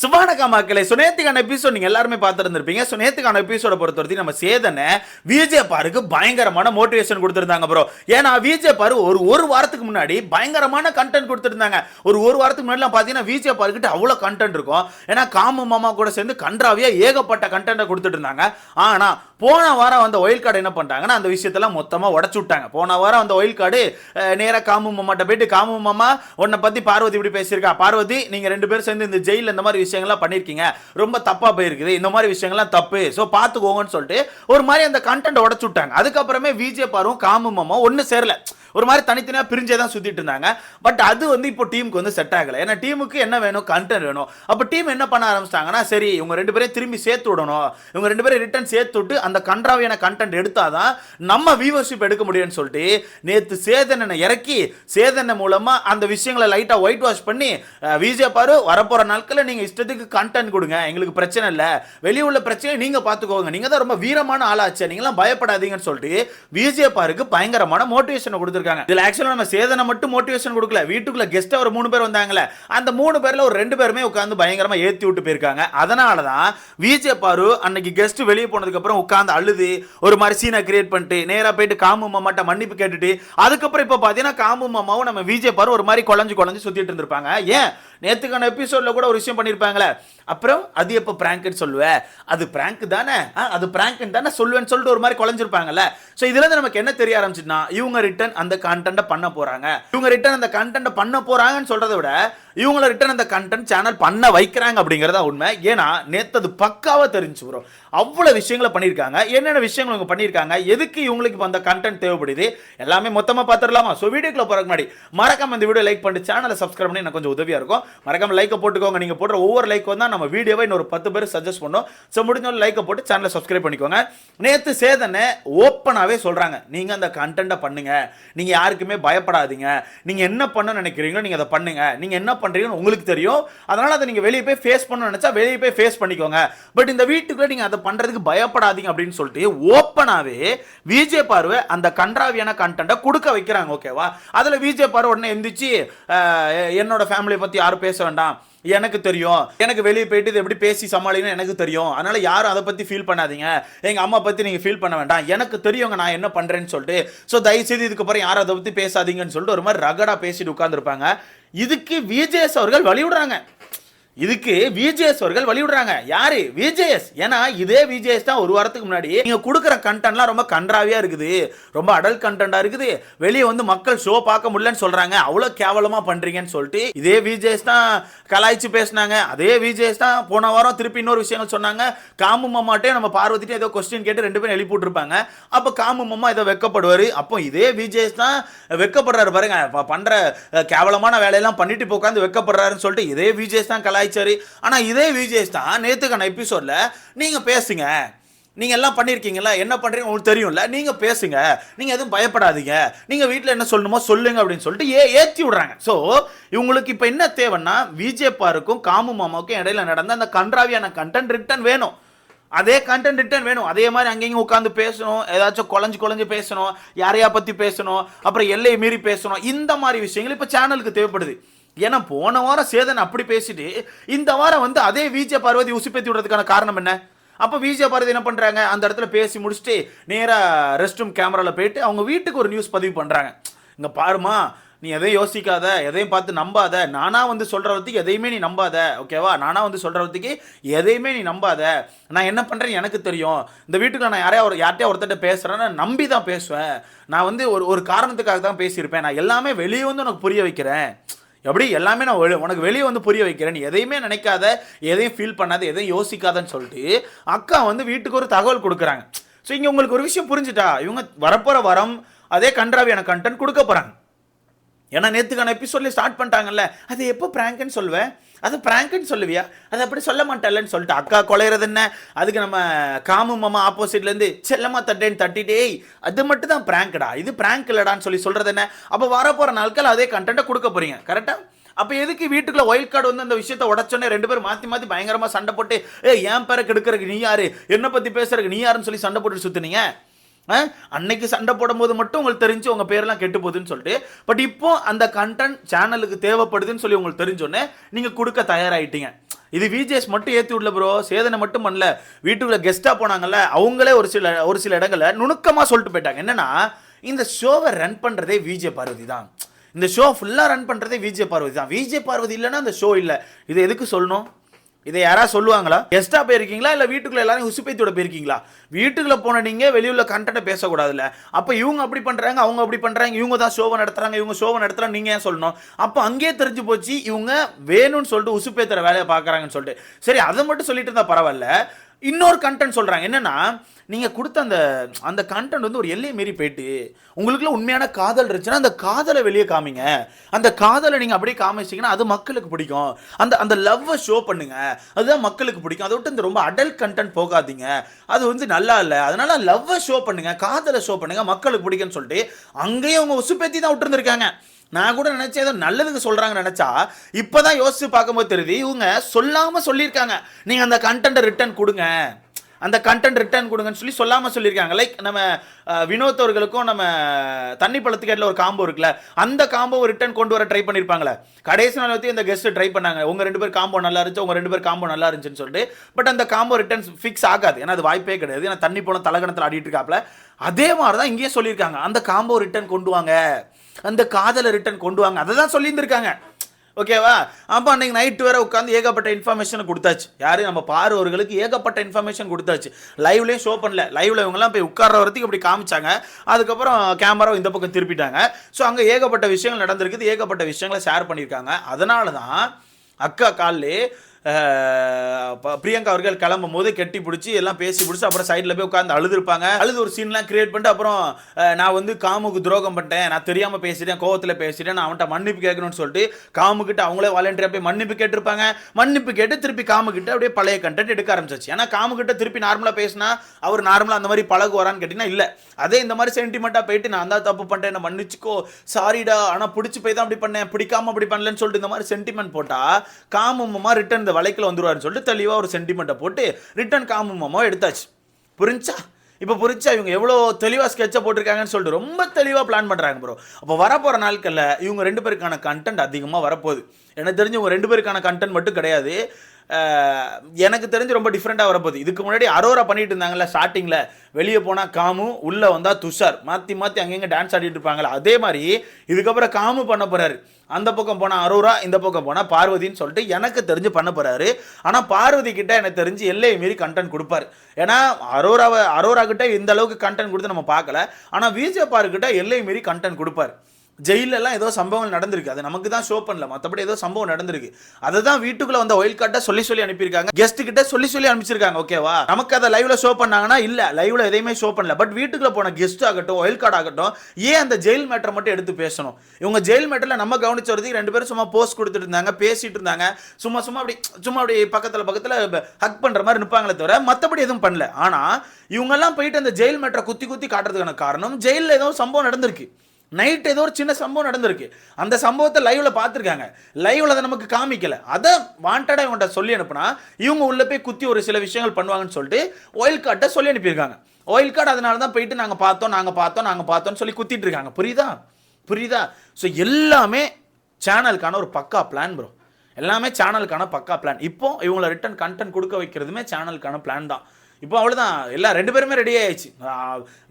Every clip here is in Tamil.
சுபானகா மக்களே ஸோ எபிசோட் நீங்கள் எல்லாருமே பார்த்துருந்துருப்பீங்க. சுனேத்துக்கான எபிசோட பொறுத்த வரைக்கும் நம்ம சேதனை விஜே பாருக்கு பயங்கரமான மோட்டிவேஷன் கொடுத்துருந்தாங்க ப்ரோ ஏன்னா விஜே பாரு ஒரு ஒரு வாரத்துக்கு முன்னாடி பயங்கரமான கண்டென்ட் கொடுத்துருந்தாங்க. ஒரு ஒரு வாரத்துக்கு முன்னாடிலாம் பார்த்தீங்கன்னா விஜே பாருக்கிட்ட அவ்வளோ கண்டென்ட் இருக்கும். ஏன்னா காமு மாமா கூட சேர்ந்து கன்றாவியாக ஏகப்பட்ட கண்டென்ட்டை கொடுத்துட்டு இருந்தாங்க ஆனால் போன வாரம் அந்த ஒயில் கார்டு என்ன பண்ணிட்டாங்கன்னா அந்த விஷயத்தெல்லாம் மொத்தமாக உடச்சு விட்டாங்க. போன வாரம் அந்த ஒயில் கார்டு நேராக காமு மாமாட்ட போயிட்டு காமு மாமா உன்னை பற்றி பார்வதி இப்படி பேசியிருக்கா? பார்வதி நீங்கள் ரெண்டு பேரும் சேர்ந்து இந்த ஜெயிலில் இந்த மாதிரி விஷயங்கள்லாம் பண்ணியிருக்கீங்க ரொம்ப தப்பாக போயிருக்குது. இந்த மாதிரி விஷயங்கள்லாம் தப்பு. ஸோ பார்த்துக்கோங்கன்னு சொல்லிட்டு ஒரு மாதிரி அந்த கண்டென்ட் உடச்சு விட்டாங்க. அதுக்கப்புறமே விஜய் பாரும் காமு மாமா சேரல. ஒரு மாதிரி தனித்தனியாக பிரிஞ்சே தான் சுற்றிட்டு இருந்தாங்க. பட் அது வந்து இப்போ டீமுக்கு வந்து செட் ஆகலை. ஏன்னா டீமுக்கு என்ன வேணும்? கண்டென்ட் வேணும். அப்போ டீம் என்ன பண்ண ஆரம்பிச்சிட்டாங்கன்னா சரி இவங்க ரெண்டு பேரையும் திரும்பி சேர்த்து விடணும். இவங்க ரெண்டு பேரும் ரிட்டர்ன் சேர்த்து விட்டு அந்த கன்றாவியான கண்டென்ட் எடுத்தாதான் நம்ம வியூவர்ஷிப் எடுக்க முடியும்னு சொல்லிட்டு நேற்று சேதனனை இறக்கி சேதனை மூலமாக அந்த விஷயங்களை லைட்டாக ஒயிட் வாஷ் பண்ணி அஹ், விஜய் பாரு வரப்போகிற நாட்களில் நீங்கள் இஷ்டத்துக்கு கண்டென்ட் கொடுங்க. எங்களுக்கு பிரச்சனை இல்லை. வெளியே உள்ள பிரச்சனையை நீங்கள் பார்த்துக்கோங்க நீங்கள் தான் ரொம்ப வீரமான ஆளாச்சு. நீங்களாம் பயப்படாதீங்கன்னு சொல்லிட்டு விஜய் பாருக்கு பயங்கரமான மோட்டிவேஷனை கொடுத்துருக்காங்க. கொடுத்துருக்காங்க இதுல ஆக்சுவலா நம்ம சேதனை மட்டும் மோட்டிவேஷன் கொடுக்கல. வீட்டுக்குள்ள கெஸ்ட் ஒரு மூணு பேர் வந்தாங்களே அந்த மூணு பேர்ல ஒரு ரெண்டு பேருமே உட்காந்து பயங்கரமா ஏத்தி விட்டு போயிருக்காங்க. அதனால தான் விஜே பாரு அன்னைக்கு கெஸ்ட் வெளியே போனதுக்கு அப்புறம் உட்காந்து அழுது ஒரு மாதிரி சீனை கிரியேட் பண்ணிட்டு நேரா போயிட்டு காமு மாமாட்ட மன்னிப்பு கேட்டுட்டு அதுக்கப்புறம் இப்போ பார்த்தீங்கன்னா காமு மாமாவும் நம்ம விஜே பாரு ஒரு மாதிரி குழஞ்சு குழஞ்சு சுத்திட்டு இருந்திருப்பாங்க. ஏன்? நேத்துக்கான எபிசோட்ல கூட ஒரு விஷயம் பண்ணியிருப்பாங்களே அப்புறம் அது எப்போ பிராங்க்னு சொல்லுவேன் அது பிராங்க் தானே? அது பிராங்க்னு தானே சொல்லுவேன்னு சொல்லிட்டு ஒரு மாதிரி குழஞ்சிருப்பாங்கல்ல. ஸோ இதுல இருந்து நமக்கு என்ன தெரிய ஆரம்பிச்சுன்னா இவங்க ரிட்டர்ன் அந்த கண்டென்ட்டை பண்ண போறாங்க. இவங்க ரிட்டர்ன் அந்த கண்டென்ட்டை பண்ண போறாங்கன்னு சொல்கிறத விட இவங்கள ரிட்டன் அந்த கண்டென்ட் சேனல் பண்ண வைக்கிறாங்க அப்படிங்கிறதா உண்மை. ஏன்னா நேற்று அது பக்காவாக தெரிஞ்சு வரும் அவ்வளோ விஷயங்களை பண்ணியிருக்காங்க. என்னென்ன விஷயங்கள் இவங்க பண்ணியிருக்காங்க? எதுக்கு இவங்களுக்கு இப்போ அந்த கண்டென்ட் தேவைப்படுது? எல்லாமே மொத்தமாக பார்த்துடலாமா ஸோ வீடியோக்குள்ள போகிறக்கு முன்னாடி மறக்காம இந்த வீடியோ லைக் பண்ணி சேனலை சப்ஸ்கிரைப் பண்ணி எனக்கு கொஞ்சம் உதவியாக இருக்கும். மறக்காம லைக்கை போட்டுக்கோங்க. நீங்கள் போடுற ஒவ்வொரு லைக் தான் நம்ம வீடியோவை இன்னொரு பத்து பேர் சஜஸ்ட் பண்ணோம். ஸோ முடிஞ்சவங்க லைக்கை போட்டு சேனலை சப்ஸ்கிரைப் பண்ணிக்கோங்க. நேற்று சேதனை ஓப்பனாகவே சொல்கிறாங்க நீங்கள் அந்த கண்டென்ட்டை பண்ணுங்கள் நீங்கள் யாருக்குமே பயப்படாதீங்க. நீங்கள் என்ன பண்ண நினைக்கிறீங்களோ நீங்கள் அதை பண்ணுங்கள் நீங்கள் என்ன பண்ணுறீங்கன்னு உங்களுக்கு தெரியும். அதனால் அதை நீங்கள் வெளியே போய் ஃபேஸ் பண்ண நினச்சா வெளியே போய் ஃபேஸ் பண்ணிக்கோங்க. பட் இந்த வீட்டுக்குள்ளே நீங்கள் அதை பண்ணுறதுக்கு பயப்படாதீங்க அப்படின்னு சொல்லிட்டு ஓப்பனாகவே விஜய் பார்வை அந்த கன்றாவியான கண்டென்ட்டை கொடுக்க வைக்கிறாங்க ஓகேவா அதில் விஜய் பார்வை உடனே எந்திரிச்சு என்னோட ஃபேமிலியை பற்றி யாரும் பேச வேண்டாம். எனக்கு தெரியும். எனக்கு வெளியே போயிட்டு இது எப்படி பேசி சமாளின்னு எனக்கு தெரியும். அதனால யாரும் அதை பற்றி ஃபீல் பண்ணாதீங்க. எங்கள் அம்மா பற்றி நீங்கள் ஃபீல் பண்ண வேண்டாம். எனக்கு தெரியுங்க நான் என்ன பண்ணுறேன்னு சொல்லிட்டு. ஸோ தயவுசெய்து இதுக்கப்புறம் யாரும் அதை பற்றி பேசாதீங்கன்னு சொல்லிட்டு ஒரு மாதிரி ரகடாக பேசிட்டு உட்காந்துருப்பாங்க இதுக்கு விஜேஎஸ் அவர்கள் வழிவிடுறாங்க இதுக்கு விஜேஎஸ் அவர்கள் வழிவிடுறாங்க யாரு? விஜேஎஸ் ஏன்னா இதே விஜேஎஸ் தான் ஒரு வாரத்துக்கு முன்னாடி நீங்க கொடுக்குற கண்டென்ட்லாம் ரொம்ப கன்றாவியா இருக்குது. ரொம்ப அடல் கண்டென்ட்டா இருக்குது. வெளியே வந்து மக்கள் ஷோ பார்க்க முடியலன்னு சொல்றாங்க. அவ்வளோ கேவலமா பண்றீங்கன்னு சொல்லிட்டு இதே விஜேஎஸ் தான் கலாய்ச்சி பேசினாங்க. அதே விஜேஎஸ் தான் போன வாரம் திருப்பி இன்னொரு விஷயங்கள் சொன்னாங்க. காமு மாமாட்டே நம்ம பார்வதிட்டு ஏதோ கொஸ்டின் கேட்டு ரெண்டு பேரும் எழுப்பி விட்டுருப்பாங்க. அப்போ காமு மாமா ஏதோ வெக்கப்படுவார். அப்போ இதே விஜேஎஸ் தான் வெக்கப்படுறாரு பாருங்க. பண்ற கேவலமான வேலையெல்லாம் பண்ணிட்டு உட்காந்து வெக்கப்படுறாருன்னு சொல்லிட்டு இதே விஜேஎஸ் தான் கலாய்ச்சாரு ஆனால் இதே விஜேஸ் தான் நேற்றுக்கான எபிசோடில் நீங்கள் பேசுங்க. நீங்கள் எல்லாம் பண்ணியிருக்கீங்களா என்ன பண்ணுறீங்க உங்களுக்கு தெரியும்ல நீங்கள் பேசுங்க. நீங்கள் எதுவும் பயப்படாதீங்க. நீங்கள் வீட்டில் என்ன சொல்லணுமோ சொல்லுங்க அப்படின்னு சொல்லிட்டு ஏ ஏற்றி விடுறாங்க. ஸோ இவங்களுக்கு இப்போ என்ன தேவைன்னா விஜேபாருக்கும் காமு மாமாவுக்கும் இடையில நடந்த அந்த கன்றாவியான கண்டென்ட் ரிட்டன் வேணும். அதே கண்டென்ட் ரிட்டர்ன் வேணும். அதே மாதிரி அங்கேயும் உட்காந்து பேசணும். ஏதாச்சும் குழஞ்சு குழஞ்சு பேசணும். யாரையா பற்றி பேசணும். அப்புறம் எல்லையை மீறி பேசணும். இந்த மாதிரி விஷயங்கள் இப்போ சேனலுக்கு தேவைப்படுது. ஏன்னா போன வாரம் சேதன் அப்படி பேசிட்டு இந்த வாரம் வந்து அதே விஜய பார்வதி உசுப்பேத்தி விடுறதுக்கான காரணம் என்ன? அப்போ விஜய பார்வதி என்ன பண்ணுறாங்க அந்த இடத்துல பேசி முடிச்சுட்டு நேராக ரெஸ்ட் ரூம் கேமராவில் போயிட்டு அவங்க வீட்டுக்கு ஒரு நியூஸ் பதிவு பண்ணுறாங்க இங்கே பாருமா நீ எதையும் யோசிக்காத எதையும் பார்த்து நம்பாத. நானா வந்து சொல்கிறவத்துக்கு எதையுமே நீ நம்பாத. ஓகேவா நானா வந்து சொல்கிறவத்துக்கு எதையுமே நீ நம்பாத. நான் என்ன பண்ணுறேன்னு எனக்கு தெரியும். இந்த வீட்டுக்கு நான் யாரையா ஒரு யார்ட்டையா ஒருத்தட்ட பேசுறேன் நான் நம்பி தான் பேசுவேன். நான் வந்து ஒரு ஒரு காரணத்துக்காக தான் பேசியிருப்பேன். நான் எல்லாமே வெளியே வந்து உனக்கு புரிய வைக்கிறேன். எப்படி? எல்லாமே நான் வெளி- உனக்கு வெளியே வந்து புரிய வைக்கிறேன். நீ எதையுமே நினைக்காத எதையும் ஃபீல் பண்ணாத எதையும் யோசிக்காதன்னு சொல்லிட்டு அக்கா வந்து வீட்டுக்கு ஒரு தகவல் கொடுக்குறாங்க. ஸோ இங்கே உங்களுக்கு ஒரு விஷயம் புரிஞ்சுட்டா? இவங்க வரப்போகிற வரம் அதே கன்றாவியான கண்டென்ட் கொடுக்க போகிறாங்க ஏன்னா நேற்றுக்கான எபிசோட்லேயே ஸ்டார்ட் பண்ணிட்டாங்கல்ல. அது எப்போ ப்ராங்க்னு சொல்லுவேன் அது பிராங்க்னு சொல்லுவியா? அது அப்படி சொல்ல மாட்டேல்லன்னு சொல்லிட்டு அக்கா கொலையிறது என்ன? அதுக்கு நம்ம காமு மாமா ஆப்போசிட்லேருந்து செல்லமா தட்டேன்னு தட்டிட்டே அது மட்டும் தான் பிராங்க்டா இது பிராங்க் இல்லடான்னு சொல்லி சொல்கிறது என்ன? அப்போ வரப்போகிற நாட்கள் அதே கண்டென்ட்டை கொடுக்க போறீங்க. கரெக்டாக அப்போ எதுக்கு வீட்டுக்குள்ள ஒயிட் கார்டு வந்து அந்த விஷயத்த உடச்சோன்னே ரெண்டு பேரும் மாற்றி மாற்றி பயங்கரமாக சண்டை போட்டு ஏ என் பேரை கெடுக்கிறதுக்கு நீ யாரு? என்னை பற்றி பேசுறதுக்கு நீ யாருன்னு சொல்லி சண்டை போட்டு சுற்றுனீங்க அன்னைக்கு சண்டை போடும்போது மட்டும் உங்களுக்கு தெரிஞ்சு உங்கள் பேரெல்லாம் கெட்டு போகுதுன்னு சொல்லிட்டு பட் இப்போ அந்த கண்டென்ட் சேனலுக்கு தேவைப்படுதுன்னு சொல்லி உங்களுக்கு தெரிஞ்சோன்னே நீங்கள் கொடுக்க தயாராயிட்டீங்க. இது விஜேஎஸ் மட்டும் ஏற்றி விடல ப்ரோ சேதனை மட்டும் பண்ணல. வீட்டுக்குள்ள கெஸ்ட்டாக போனாங்கல்ல அவங்களே ஒரு சில ஒரு சில இடங்களில் நுணுக்கமாக சொல்லிட்டு போயிட்டாங்க. என்னன்னா இந்த ஷோவை ரன் பண்ணுறதே விஜே பார்வதி தான். இந்த ஷோ ஃபுல்லாக ரன் பண்ணுறதே விஜே பார்வதி தான். விஜே பார்வதி இல்லைன்னா அந்த ஷோ இல்லை. இது எதுக்கு சொல்லணும்? இதை யாராவது சொல்லுவாங்களா? கெஸ்ட்டாக போயிருக்கீங்களா? இல்லை வீட்டுக்குள்ளே எல்லாரும் உசுப்பேத்தியோட போயிருக்கீங்களா? வீட்டுக்குள்ளே போன நீங்கள் வெளியுள்ள கண்டென்ட்டை பேசக்கூடாதுல்ல. அப்போ இவங்க அப்படி பண்ணுறாங்க அவங்க அப்படி பண்ணுறாங்க இவங்க தான் ஷோவை நடத்துகிறாங்க இவங்க ஷோவை நடத்துறாங்க நீங்கள் ஏன் சொல்லணும்? அப்போ அங்கேயே தெரிஞ்சு போச்சு இவங்க வேணும்னு சொல்லிட்டு உசுப்பேத்துற வேலையை பார்க்குறாங்கன்னு சொல்லிட்டு. சரி அதை மட்டும் சொல்லிட்டு இருந்தால் பரவாயில்ல. இன்னொரு கண்டென்ட் சொல்கிறாங்க என்னன்னா நீங்கள் கொடுத்த அந்த அந்த கண்டென்ட் வந்து ஒரு எல்லையை மீறி போயிட்டு உங்களுக்குள்ள உண்மையான காதல் இருந்துச்சுன்னா அந்த காதலை வெளியே காமிங்க. அந்த காதலை நீங்கள் அப்படியே காமிச்சிங்கன்னா அது மக்களுக்கு பிடிக்கும். அந்த அந்த லவ்வை ஷோ பண்ணுங்க. அதுதான் மக்களுக்கு பிடிக்கும். அதை விட்டு இந்த ரொம்ப அடல்ட் கண்டென்ட் போகாதீங்க. அது வந்து நல்லா இல்லை. அதனால லவ்வை ஷோ பண்ணுங்க காதலை ஷோ பண்ணுங்க மக்களுக்கு பிடிக்குன்னு சொல்லிட்டு அங்கேயும் அவங்க உசுப்பேத்தி தான் விட்டுருந்துருக்காங்க. நான் கூட நினைச்சேன் ஏதோ நல்லதுக்கு நினச்சா நினைச்சா இப்பதான் யோசிச்சு பார்க்கும்போது தெரியுது இவங்க சொல்லாம சொல்லியிருக்காங்க. நீங்க அந்த கண்டென்ட்டை ரிட்டர்ன் கொடுங்க. அந்த கண்டென்ட் ரிட்டர்ன் கொடுங்கன்னு சொல்லி சொல்லாமல் சொல்லியிருக்காங்க. லைக் நம்ம வினோத்தவர்களுக்கும் வினோத் அவர்களுக்கும் நம்ம தண்ணி பழத்துக்கேட்டில் ஒரு காம்போ இருக்குல்ல அந்த காம்போ ரிட்டர்ன் கொண்டு வர ட்ரை பண்ணியிருப்பாங்களே கடைசி நாள் வந்து இந்த கெஸ்ட் ட்ரை பண்ணாங்க. உங்கள் ரெண்டு பேர் காம்போ நல்லா இருந்துச்சு உங்கள் ரெண்டு பேர் காம்போ நல்லா இருந்துச்சுன்னு சொல்லிட்டு பட் அந்த காம்போ ரிட்டர்ன் ஃபிக்ஸ் ஆகாது. ஏன்னா அது வாய்ப்பே கிடையாது. ஏன்னா தண்ணி போன தலகணத்தில் ஆடிட்டு இருக்காப்ல. அதே மாதிரி தான் இங்கேயே சொல்லியிருக்காங்க. அந்த காம்போ ரிட்டர்ன் கொண்டு வாங்க. அந்த காதலை ரிட்டர்ன் கொண்டு வாங்க. அதை தான் சொல்லியிருந்திருக்காங்க. ஓகேவா? அப்போ அன்னைக்கு நைட்டு வேற உட்காந்து ஏகப்பட்ட இன்ஃபர்மேஷன் கொடுத்தாச்சு. யாரு? நம்ம பார்வர்களுக்கு ஏகப்பட்ட இன்ஃபர்மேஷன் கொடுத்தாச்சு. லைவ்லேயும் ஷோ பண்ணல. லைவ்ல இவங்கெல்லாம் போய் உட்கார்ற வரத்துக்கு இப்படி காமிச்சாங்க. அதுக்கப்புறம் கேமரா இந்த பக்கம் திருப்பிட்டாங்க. ஸோ அங்கே ஏகப்பட்ட விஷயங்கள் நடந்திருக்குது. ஏகப்பட்ட விஷயங்களை ஷேர் பண்ணியிருக்காங்க. அதனால தான் அக்கா காலிலே பிரியங்கா அவர்கள் கிளம்பும் போது கெட்டி பிடிச்சி எல்லாம் பேசி பிடிச்சி அப்புறம் சைடில் போய் உட்காந்து அழுதுருப்பாங்க. அழுது ஒரு சீன்லாம் கிரியேட் பண்ணிட்டு அப்புறம் நான் வந்து காமுக்கு துரோகம் பண்ணிட்டேன். நான் தெரியாமல் பேசிட்டேன் கோவத்தில் பேசிட்டேன். நான் அவன்கிட்ட மன்னிப்பு கேட்கணும்னு சொல்லிட்டு காமுக்கிட்ட அவங்களே வாலண்டியாக போய் மன்னிப்பு கேட்டிருப்பாங்க. மன்னிப்பு கேட்டு திருப்பி காமுக்கிட்ட அப்படியே பழைய கண்டென்ட் எடுக்க ஆரம்பிச்சிச்சு. ஏன்னா காமுக்கிட்ட திருப்பி நார்மலாக பேசினா அவர் நார்மலாக அந்த மாதிரி பழகுவாரான்னு கேட்டிங்கன்னா இல்லை. அதே இந்த மாதிரி சென்டிமெண்ட்டாக போயிட்டு நான் தான் தப்பு பண்ணிட்டேன் என்ன மன்னிச்சுக்கோ. சாரிடா ஆனால் பிடிச்சி போய் தான் அப்படி பண்ணேன். பிடிக்காம அப்படி பண்ணலன்னு சொல்லிட்டு இந்த மாதிரி சென்டிமெண்ட் போட்டால் காமுமா ரிட்டர்ன் இந்த வலைக்கில் வந்துருவாருன்னு சொல்லிட்டு தெளிவாக ஒரு சென்டிமெண்ட்டை போட்டு ரிட்டர்ன் காமுமாமோ எடுத்தாச்சு. புரிஞ்சா? இப்போ புரிஞ்சா இவங்க எவ்வளோ தெளிவாக ஸ்கெட்சை போட்டிருக்காங்கன்னு சொல்லிட்டு ரொம்ப தெளிவாக பிளான் பண்ணுறாங்க ப்ரோ அப்போ வரப்போகிற நாட்களில் இவங்க ரெண்டு பேருக்கான கண்டென்ட் அதிகமாக வரப்போகுது. எனக்கு தெரிஞ்சு இவங்க ரெண்டு பேருக்கான கண்டென்ட் மட்டும் கிடையாது. எனக்கு தெரிஞ்சு ரொம்ப டிஃப்ரெண்ட்டாக வரப்போகுது. இதுக்கு முன்னாடி அரோரா பண்ணிட்டு இருந்தாங்கல்ல ஸ்டார்டிங்கில் வெளியே போனால் காமு உள்ளே வந்தால் துஷார். மாற்றி மாற்றி அங்கங்கே டான்ஸ் ஆடிட்டு இருப்பாங்களே அதே மாதிரி இதுக்கப்புறம் காமு பண்ண போகிறாரு அந்த பக்கம் போனால் அரோரா இந்த பக்கம் போனால் பார்வதின்னு சொல்லிட்டு எனக்கு தெரிஞ்சு பண்ண போகிறாரு ஆனால் பார்வதி கிட்ட எனக்கு தெரிஞ்சு எல்லையை மீறி கண்டென்ட் கொடுப்பார். ஏன்னா அரோராவை அரோரா கிட்ட இந்த அளவுக்கு கண்டென்ட் கொடுத்து நம்ம பார்க்கல. ஆனால் விஜயபார்கிட்ட கிட்ட எல்லை மீறி கண்டென்ட் கொடுப்பாரு. ஜெயிலெல்லாம் ஏதோ சம்பவங்கள் நடந்திருக்கு. அது நமக்கு தான் ஷோ பண்ணல. மற்றபடி ஏதோ சம்பவம் நடந்திருக்கு. அதை தான் வீட்டுக்குள்ள வந்த ஒயில் கார்ட்டை சொல்லி சொல்லி அனுப்பியிருக்காங்க. கெஸ்ட் கிட்ட சொல்லி சொல்லி அனுப்பிச்சிருக்காங்க. ஓகேவா நமக்கு அதை லைவ்ல ஷோ பண்ணாங்கன்னா இல்ல. லைவ்ல எதையுமே ஷோ பண்ணல. பட் வீட்டுக்குள்ள போன கெஸ்ட் ஆகட்டும் ஒயில் கார்டு ஆகட்டும் ஏன் அந்த ஜெயில் மேட்டரை மட்டும் எடுத்து பேசணும்? இவங்க ஜெயில் மேட்டர்ல நம்ம கவனிச்ச வரதுக்கு ரெண்டு பேரும் சும்மா போஸ்ட் கொடுத்துட்டு இருந்தாங்க பேசிட்டு இருந்தாங்க. சும்மா சும்மா அப்படி சும்மா அப்படி பக்கத்துல பக்கத்துல ஹக் பண்ற மாதிரி நிற்பாங்களே தவிர மற்றபடி எதுவும் பண்ணல. ஆனா இவங்கெல்லாம் போயிட்டு அந்த ஜெயில் மேட்டரை குத்தி குத்தி காட்டுறதுக்கான காரணம் ஜெயிலில் ஏதோ சம்பவம் நடந்திருக்கு. நைட் ஏதோ ஒரு சின்ன சம்பவம் நடந்திருக்கு. அந்த சம்பவத்தை லைவ்ல பார்த்துருக்காங்க. லைவ்ல அதை நமக்கு காமிக்கல. அதை வாண்டடா இவங்கள்ட்ட சொல்லி அனுப்புனா இவங்க உள்ள போய் குத்தி ஒரு சில விஷயங்கள் பண்ணுவாங்கன்னு சொல்லிட்டு ஒயில் கார்ட்டை சொல்லி அனுப்பியிருக்காங்க. ஒயில் கார்டு அதனால தான் போயிட்டு நாங்கள் பார்த்தோம் நாங்கள் பார்த்தோம் நாங்கள் பார்த்தோம்னு சொல்லி குத்திட்டு இருக்காங்க. புரியுதா? புரியுதா? ஸோ எல்லாமே சேனலுக்கான ஒரு பக்கா பிளான் ப்ரோ எல்லாமே சேனலுக்கான பக்கா பிளான் இப்போ இவங்களை ரிட்டன் கண்டென்ட் கொடுக்க வைக்கிறதுமே சேனலுக்கான பிளான் தான். இப்போ அவ்வளோதான் எல்லாம் ரெண்டு பேருமே ரெடி ஆயிடுச்சு.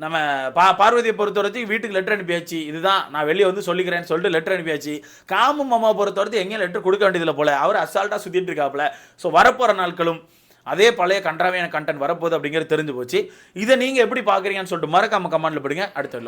நம்ம பா பார்வதியை பொறுத்த வரைக்கும் வீட்டுக்கு லெட்டர் அனுப்பியாச்சு. இதுதான் நான் வெளியே வந்து சொல்லிக்கிறேன்னு சொல்லிட்டு லெட்டர் அனுப்பியாச்சு. காமு மாமா பொறுத்த வரைக்கும் எங்கேயும் லெட்டர் கொடுக்க வேண்டியதில்லை போல. அவர் அசால்ட்டாக சுற்றிட்டு இருக்காப்புல. ஸோ வரப்போகிற நாட்களும் அதே பழைய கன்றாவையான கண்டென்ட் வரப்போகுது அப்படிங்கிறது தெரிஞ்சு போச்சு. இதை நீங்கள் எப்படி பார்க்குறீங்கன்னு சொல்லிட்டு மறக்காம கமெண்ட்ல போடுங்க. அடுத்த